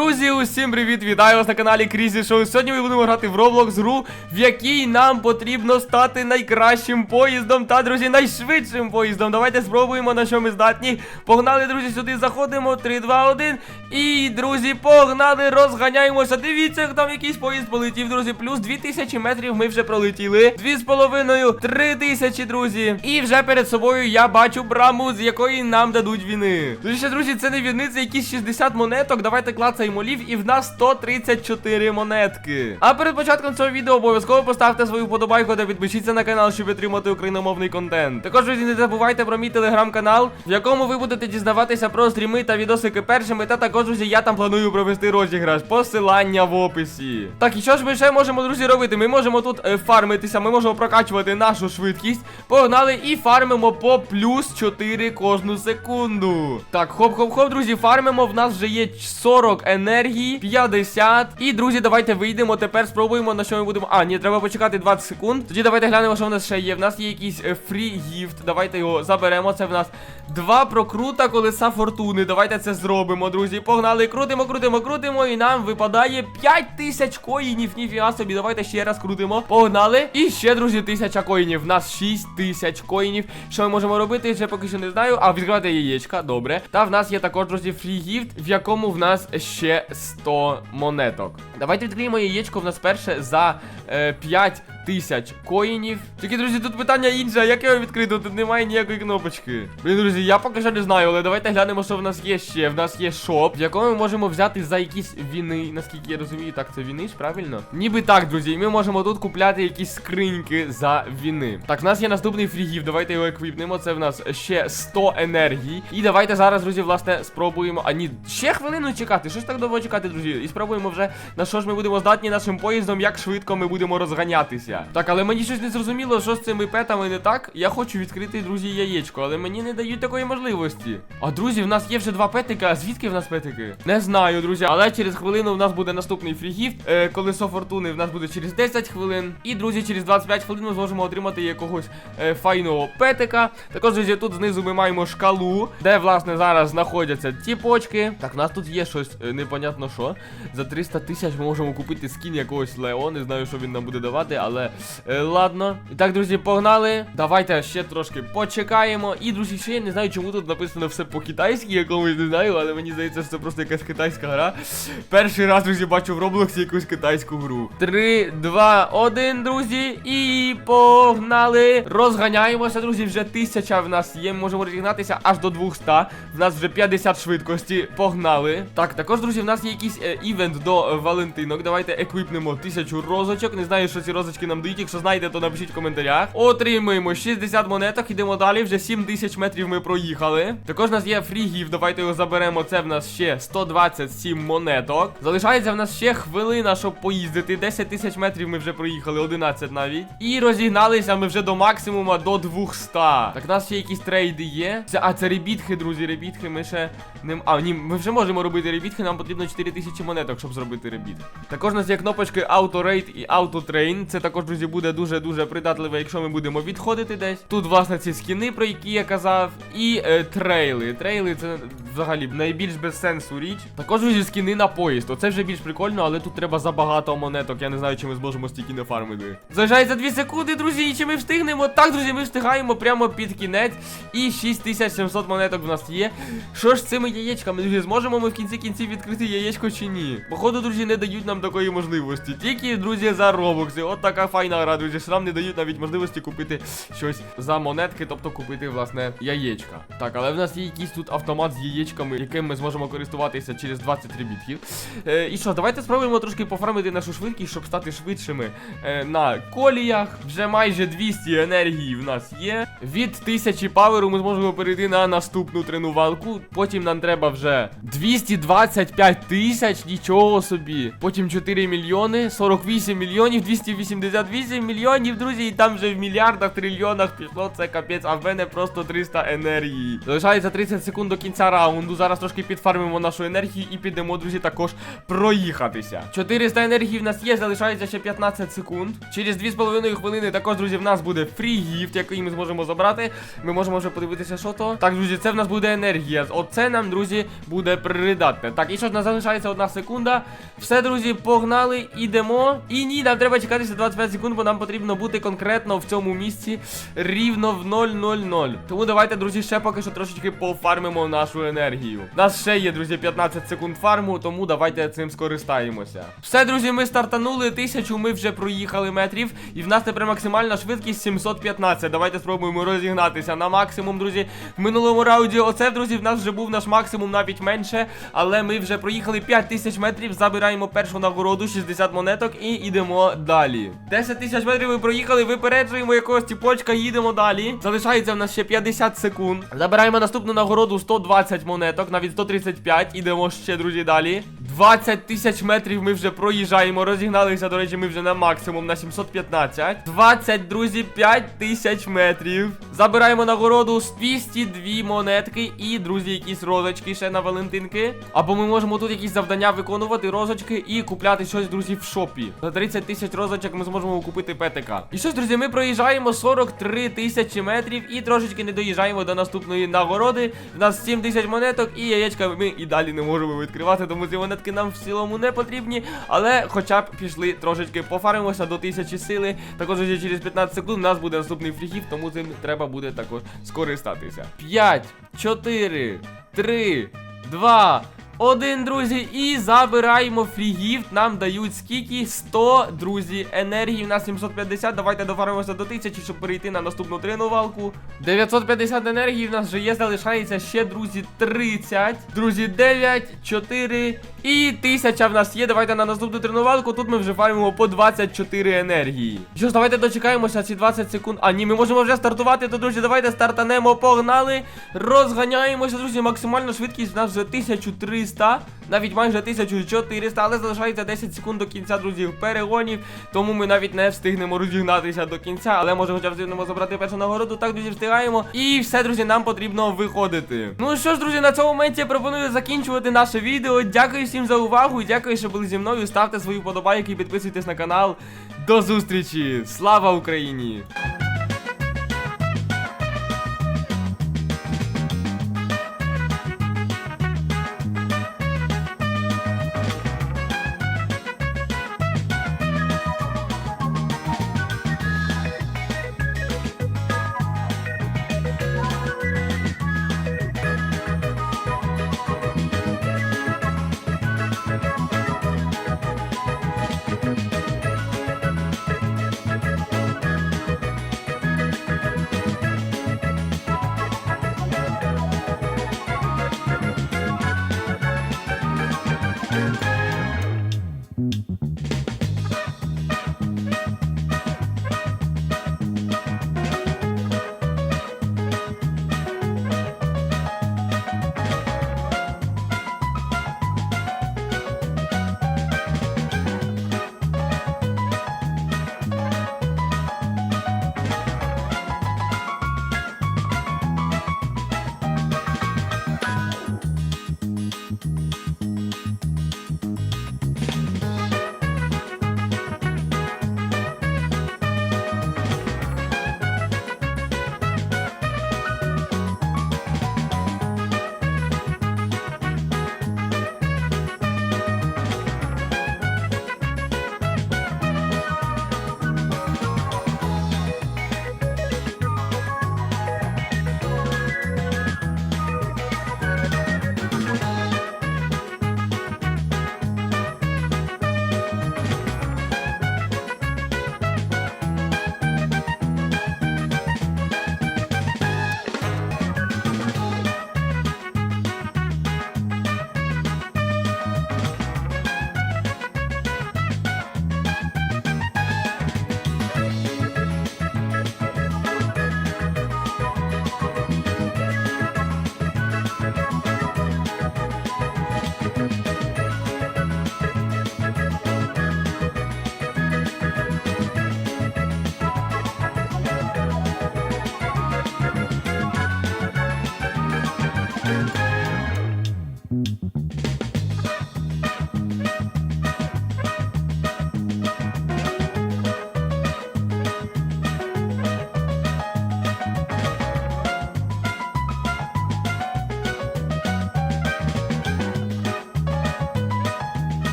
Друзі, усім привіт! Вітаю вас на каналі Крізі Шоу. Сьогодні ми будемо грати в Roblox гру, в якій нам потрібно стати найкращим поїздом та, друзі, найшвидшим поїздом. Давайте спробуємо, на що ми здатні. Погнали, друзі, сюди заходимо. 3, 2, 1. І, друзі, погнали, розганяємося. Дивіться, там якийсь поїзд полетів, друзі. Плюс 2000 метрів ми вже пролетіли. Дві з половиною, три тисячі, друзі. І вже перед собою я бачу браму, з якої нам дадуть віни. Ще, друзі, це не віни, це якісь 60 монеток. Давайте клацаємо лів, і в нас 134 монетки. А перед початком цього відео обов'язково поставте свою вподобайку та підпишіться на канал, щоб підтримати україномовний контент. Також, друзі, не забувайте про мій телеграм-канал, в якому ви будете дізнаватися про стріми та відосики першими. Та також, друзі, я там планую провести розіграш. Посилання в описі. Так, і що ж ми ще можемо, друзі, робити? Ми можемо тут е, фармитися, ми можемо прокачувати нашу швидкість. Погнали і фармимо по плюс 4 кожну секунду. Так, хоп-хоп-хоп, друзі, фармимо. В нас вже є 40 енергії, 50. І, друзі, давайте вийдемо. Тепер спробуємо, на що ми будемо. А, ні, треба почекати 20 секунд. Тоді давайте глянемо, що в нас ще є. В нас є якийсь фрі гіфт. Давайте його заберемо. Це в нас два прокрута колеса фортуни. Давайте це зробимо, друзі. Погнали, крутимо, крутимо, крутимо. І нам випадає 5 тисяч коїнів. Ніфіга собі. Давайте ще раз крутимо. Погнали. І ще, друзі, тисяча коїнів. В нас 6 тисяч коїнів. Що ми можемо робити? Ще поки що не знаю. А, відкривати яєчка, добре. Та в нас є також, друзі, фрі гіфт, в якому в нас ще 100 монеток. Давайте відкриємо яєчко в нас перше за е, 5 тисяч коїнів. Тільки, друзі, тут питання інше, як його відкрити? Тут немає ніякої кнопочки. Блін, друзі, я поки що не знаю, але давайте глянемо, що в нас є ще. В нас є шоп, в якому ми можемо взяти за якісь віни. Наскільки я розумію, так це віни ж, правильно? Ніби так, друзі, ми можемо тут купляти якісь скриньки за віни. Так, в нас є наступний фрігів. Давайте його еквіпнемо. Це в нас ще 100 енергії. І давайте зараз, друзі, власне, спробуємо. А ні, ще хвилину чекати. Що ж так довго чекати, друзі? І спробуємо вже на що ж ми будемо здатні нашим поїздом, як швидко ми будемо розганятися. Так, але мені щось не зрозуміло, що з цими петами не так. Я хочу відкрити, друзі, яєчко, але мені не дають такої можливості. А друзі, в нас є вже два петика. Звідки в нас петики? Не знаю, друзі, але через хвилину в нас буде наступний фрігіфт. Е, колесо фортуни в нас буде через 10 хвилин. І, друзі, через 25 хвилин ми зможемо отримати якогось е, файного петика. Також, друзі, тут знизу ми маємо шкалу, де, власне, зараз знаходяться ті почки. Так, в нас тут є щось е, непонятно що. За 300 тисяч ми можемо купити скін якогось Лео. Не знаю, що він нам буде давати, але е, ладно. І так, друзі, погнали. Давайте ще трошки почекаємо. І, друзі, ще я не знаю, чому тут написано все по-китайськи, якомусь не знаю, але мені здається, що це просто якась китайська гра. Перший раз, друзі, бачу в Роблоксі якусь китайську гру. 3, 2, 1, друзі. І погнали. Розганяємося, друзі. Вже тисяча в нас є. Можемо розігнатися аж до 200. В нас вже 50 швидкості. Погнали. Так, також, друзі, в нас є якийсь е, івент до е, Валентинок. Давайте еквіпнемо тисячу розочок. Не знаю, що ці розочки нам дають. Якщо знаєте, то напишіть в коментарях. Отримуємо 60 монеток. Ідемо далі. Вже 7 тисяч метрів ми проїхали. Також в нас є фрігів. Давайте його заберемо. Це в нас ще 127 монеток. Залишається в нас ще хвилина, щоб поїздити. 10 тисяч метрів ми вже проїхали, 11 навіть. І розігналися ми вже до максимума до 200. Так, у нас ще якісь трейди є. Це, а, це ребітхи, друзі. Ребітхи ми ще не. А, ні, ми вже можемо робити ребітхи. Нам потрібно 4000 монеток, щоб зробити ребіт. Також у нас є кнопочки Auto Raid і Auto Train. Це також, друзі, буде дуже-дуже придатливо, якщо ми будемо відходити десь. Тут, власне, ці скіни, про які я казав. І е, трейли. Трейли це взагалі найбільш без сенсу річ. Також, друзі, скіни на поїзд. Оце вже більш прикольно, але тут треба забагато монеток. Я не знаю, чи ми зможемо стільки не фармити. Залишається 2 секунди, друзі, і чи ми встигнемо? Так, друзі, ми встигаємо прямо під кінець. І 6700 монеток в нас є. Що ж з цими яєчками, друзі, зможемо ми в кінці кінців відкрити яєчко чи ні? Походу, друзі, не дають нам такої можливості. Тільки, друзі, за робокси. От така файна друзі, що нам не дають навіть можливості купити щось за монетки, тобто купити, власне, яєчка. Так, але в нас є якийсь тут автомат з яєчками, яким ми зможемо користуватися через 23 бітків. Е, і що, давайте спробуємо трошки пофармити нашу швидкість, щоб стати швидшими е, на коліях. Вже майже 200 енергії в нас є. Від 1000 паверу ми зможемо перейти на наступну тренувалку. Потім нам треба вже 225 тисяч, нічого собі. Потім 4 мільйони, 48 мільйонів, 288 мільйонів, друзі, і там вже в мільярдах, трильйонах пішло це капець, а в мене просто 300 енергії. Залишається 30 секунд до кінця раунду. Зараз трошки підфармимо нашу енергію і підемо, друзі, також проїхатися. 400 енергії в нас є, залишається ще 15 секунд. Через 2,5 хвилини також, друзі, в нас буде фрі-гіфт, який ми зможемо забрати. Ми можемо вже подивитися, що то. Так, друзі, це в нас буде енергія. Оце нам, друзі, буде придатне. Так, і що ж, нас залишається одна секунда. Все, друзі, погнали, ідемо. І ні, нам треба чекатися 25 секунд, бо нам потрібно бути конкретно в цьому місці рівно в 000. Тому давайте, друзі, ще поки що трошечки пофармимо нашу енергію. У нас ще є, друзі, 15 секунд фарму, тому давайте цим скористаємося. Все, друзі, ми стартанули тисячу, ми вже проїхали метрів, і в нас тепер максимальна швидкість 715. Давайте спробуємо розігнатися на максимум, друзі. В минулому раунді оце, друзі, в нас вже був наш максимум навіть менше, але ми вже проїхали 5000 метрів, забираємо першу нагороду, 60 монеток і йдемо далі. 10 тисяч метрів ми проїхали, випереджуємо якогось тіпочка, їдемо далі. Залишається в нас ще 50 секунд. Забираємо наступну нагороду 120 монеток, навіть 135. Ідемо ще, друзі, далі. 20 тисяч метрів ми вже проїжджаємо. Розігналися, до речі, ми вже на максимум на 715. 20, друзі, 5 тисяч метрів. Забираємо нагороду з 202 монетки і, друзі, якісь розочки ще на Валентинки. Або ми можемо тут якісь завдання виконувати, розочки і купляти щось, друзі, в шопі. За 30 тисяч розочок ми зможемо купити петика. І що ж, друзі, ми проїжджаємо 43 тисячі метрів і трошечки не доїжджаємо до наступної нагороди. В нас 7 тисяч монеток і яєчка ми і далі не можемо відкривати, тому ці монетки нам в цілому не потрібні. Але хоча б пішли трошечки пофаримося до тисячі сили. Також вже через 15 секунд у нас буде наступний фрігів, тому цим треба буде також скористатися. 5, 4, 3, 2, один, друзі, і забираємо фрігіфт. Нам дають скільки? 100, друзі, енергії. У нас 750. Давайте дофаримося до 1000, щоб перейти на наступну тренувалку. 950 енергії в нас вже є. Залишається ще, друзі, 30. Друзі, 9, 4 і 1000 в нас є. Давайте на наступну тренувалку. Тут ми вже фармимо по 24 енергії. Що ж, давайте дочекаємося ці 20 секунд. А, ні, ми можемо вже стартувати. То, друзі, давайте стартанемо. Погнали. Розганяємося, друзі. Максимальна швидкість в нас вже 1300, навіть майже 1400, але залишається 10 секунд до кінця, друзі, перегонів. Тому ми навіть не встигнемо розігнатися до кінця, але може хоча б встигнемо забрати першу нагороду. Так, друзі, встигаємо. І все, друзі, нам потрібно виходити. Ну що ж, друзі, на цьому моменті я пропоную закінчувати наше відео. Дякую всім за увагу. Дякую, що були зі мною. Ставте свої подобайки, підписуйтесь на канал. До зустрічі! Слава Україні!